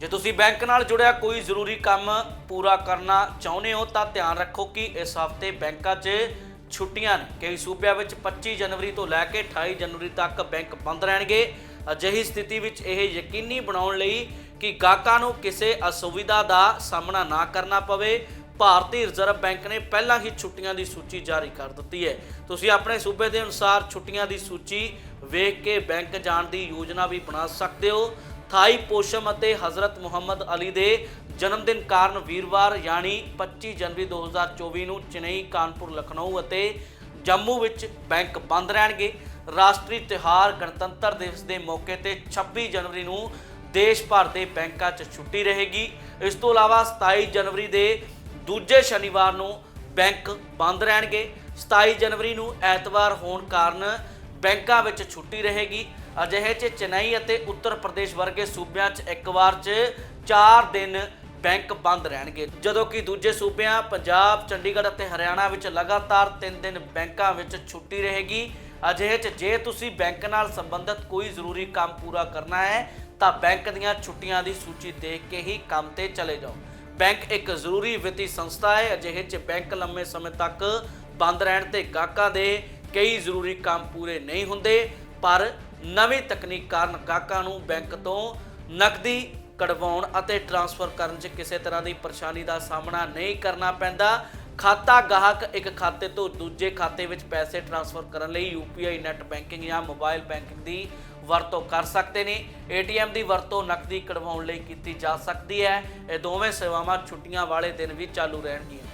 ਜੇ ਤੁਸੀਂ ਬੈਂਕ ਨਾਲ ਜੁੜਿਆ ਕੋਈ ਜ਼ਰੂਰੀ ਕੰਮ ਪੂਰਾ ਕਰਨਾ ਚਾਹੁੰਦੇ ਹੋ, ਤਾਂ ਧਿਆਨ ਰੱਖੋ ਕਿ ਇਸ ਹਫ਼ਤੇ ਬੈਂਕਾਂ 'ਚ ਛੁੱਟੀਆਂ ਨੇ। ਕਈ ਸੂਬਿਆਂ ਵਿੱਚ 25 ਜਨਵਰੀ ਤੋਂ ਲੈ ਕੇ 28 ਜਨਵਰੀ ਤੱਕ ਬੈਂਕ ਬੰਦ ਰਹਿਣਗੇ। ਅਜਿਹੀ ਸਥਿਤੀ ਵਿੱਚ ਇਹ ਯਕੀਨੀ ਬਣਾਉਣ ਲਈ ਕਿ ਗਾਹਕਾਂ ਨੂੰ ਕਿਸੇ ਅਸੁਵਿਧਾ ਦਾ ਸਾਹਮਣਾ ਨਾ ਕਰਨਾ ਪਵੇ। ਭਾਰਤੀ ਰਿਜ਼ਰਵ ਬੈਂਕ ਨੇ ਪਹਿਲਾਂ ਹੀ ਛੁੱਟੀਆਂ ਦੀ ਸੂਚੀ ਜਾਰੀ ਕਰ ਦਿੱਤੀ ਹੈ। ਤੁਸੀਂ ਆਪਣੇ ਸੂਬੇ ਦੇ ਅਨੁਸਾਰ ਛੁੱਟੀਆਂ ਦੀ ਸੂਚੀ ਵੇਖ ਕੇ ਬੈਂਕ ਜਾਣ ਦੀ ਯੋਜਨਾ ਵੀ ਬਣਾ ਸਕਦੇ ਹੋ। ਥਾਈ ਪੋਸ਼ਮ ਅਤੇ ਹਜ਼ਰਤ ਮੁਹੰਮਦ ਅਲੀ ਦੇ ਜਨਮ ਦਿਨ ਕਾਰਨ ਵੀਰਵਾਰ, ਯਾਨੀ 25 ਜਨਵਰੀ 2024 ਨੂੰ ਚੇਨਈ, ਕਾਨਪੁਰ, ਲਖਨਊ ਅਤੇ ਜੰਮੂ ਵਿੱਚ ਬੈਂਕ ਬੰਦ ਰਹਿਣਗੇ। ਰਾਸ਼ਟਰੀ ਤਿਉਹਾਰ ਗਣਤੰਤਰ ਦਿਵਸ ਦੇ ਮੌਕੇ ਤੇ 26 ਜਨਵਰੀ ਨੂੰ ਦੇਸ਼ ਭਰ ਦੇ ਬੈਂਕਾਂ 'ਚ ਛੁੱਟੀ ਰਹੇਗੀ। ਇਸ ਤੋਂ ਇਲਾਵਾ 27 ਜਨਵਰੀ ਦੇ ਦੂਜੇ ਸ਼ਨੀਵਾਰ ਨੂੰ ਬੈਂਕ ਬੰਦ ਰਹਿਣਗੇ। 27 ਜਨਵਰੀ ਨੂੰ ਐਤਵਾਰ ਹੋਣ ਕਾਰਨ ਬੈਂਕਾਂ ਵਿੱਚ ਛੁੱਟੀ ਰਹੇਗੀ। ਅਜਿਹੇ 'ਚ ਚੇਨਈ ਅਤੇ ਉੱਤਰ ਪ੍ਰਦੇਸ਼ ਵਰਗੇ ਸੂਬਿਆਂ 'ਚ ਇੱਕ ਵਾਰ 'ਚ 4 ਦਿਨ ਬੈਂਕ ਬੰਦ ਰਹਿਣਗੇ। ਜਦੋਂ ਕਿ ਦੂਜੇ ਸੂਬਿਆਂ, ਪੰਜਾਬ, ਚੰਡੀਗੜ੍ਹ ਅਤੇ ਹਰਿਆਣਾ ਵਿੱਚ ਲਗਾਤਾਰ 3 ਦਿਨ ਬੈਂਕਾਂ ਵਿੱਚ ਛੁੱਟੀ ਰਹੇਗੀ। ਅਜਿਹੇ 'ਚ ਜੇ ਤੁਸੀਂ ਬੈਂਕ ਨਾਲ ਸੰਬੰਧਿਤ ਕੋਈ ਜ਼ਰੂਰੀ ਕੰਮ ਪੂਰਾ ਕਰਨਾ ਹੈ, ਤਾਂ ਬੈਂਕ ਦੀਆਂ ਛੁੱਟੀਆਂ ਦੀ ਸੂਚੀ ਦੇਖ ਕੇ ਹੀ ਕੰਮ ਤੇ ਚਲੇ ਜਾਓ। ਬੈਂਕ ਇੱਕ ਜ਼ਰੂਰੀ ਵਿੱਤੀ ਸੰਸਥਾ ਹੈ। ਅਜਿਹੇ 'ਚ ਬੈਂਕ ਲੰਮੇ ਸਮੇਂ ਤੱਕ ਬੰਦ ਰਹਿਣ ਤੇ ਗਾਹਕਾਂ ਦੇ ਕਈ ਜ਼ਰੂਰੀ ਕੰਮ ਪੂਰੇ ਨਹੀਂ ਹੁੰਦੇ, ਪਰ ਨਵੀਂ ਤਕਨੀਕ ਕਾਰਨ ਗਾਹਕਾਂ ਨੂੰ ਬੈਂਕ ਤੋਂ ਨਕਦੀ ਕਢਵਾਉਣ ਅਤੇ ਟ੍ਰਾਂਸਫਰ ਕਰਨ 'ਚ ਕਿਸੇ ਤਰ੍ਹਾਂ ਦੀ ਪਰੇਸ਼ਾਨੀ ਦਾ ਸਾਹਮਣਾ ਨਹੀਂ ਕਰਨਾ ਪੈਂਦਾ। ਖਾਤਾ ਗਾਹਕ ਇੱਕ ਖਾਤੇ ਤੋਂ ਦੂਜੇ ਖਾਤੇ ਵਿੱਚ ਪੈਸੇ ਟ੍ਰਾਂਸਫਰ ਕਰਨ ਲਈ UPI ਨੈਟ ਬੈਂਕਿੰਗ ਜਾਂ ਮੋਬਾਈਲ ਬੈਂਕਿੰਗ ਦੀ ਵਰਤੋਂ ਕਰ ਸਕਦੇ ਨੇ। ATM ਦੀ ਵਰਤੋਂ ਨਕਦੀ ਕਢਵਾਉਣ ਲਈ ਕੀਤੀ ਜਾ ਸਕਦੀ ਹੈ। ਇਹ ਦੋਵੇਂ ਸੇਵਾਵਾਂ ਛੁੱਟੀਆਂ ਵਾਲੇ ਦਿਨ ਵੀ ਚਾਲੂ ਰਹਿਣਗੀਆਂ।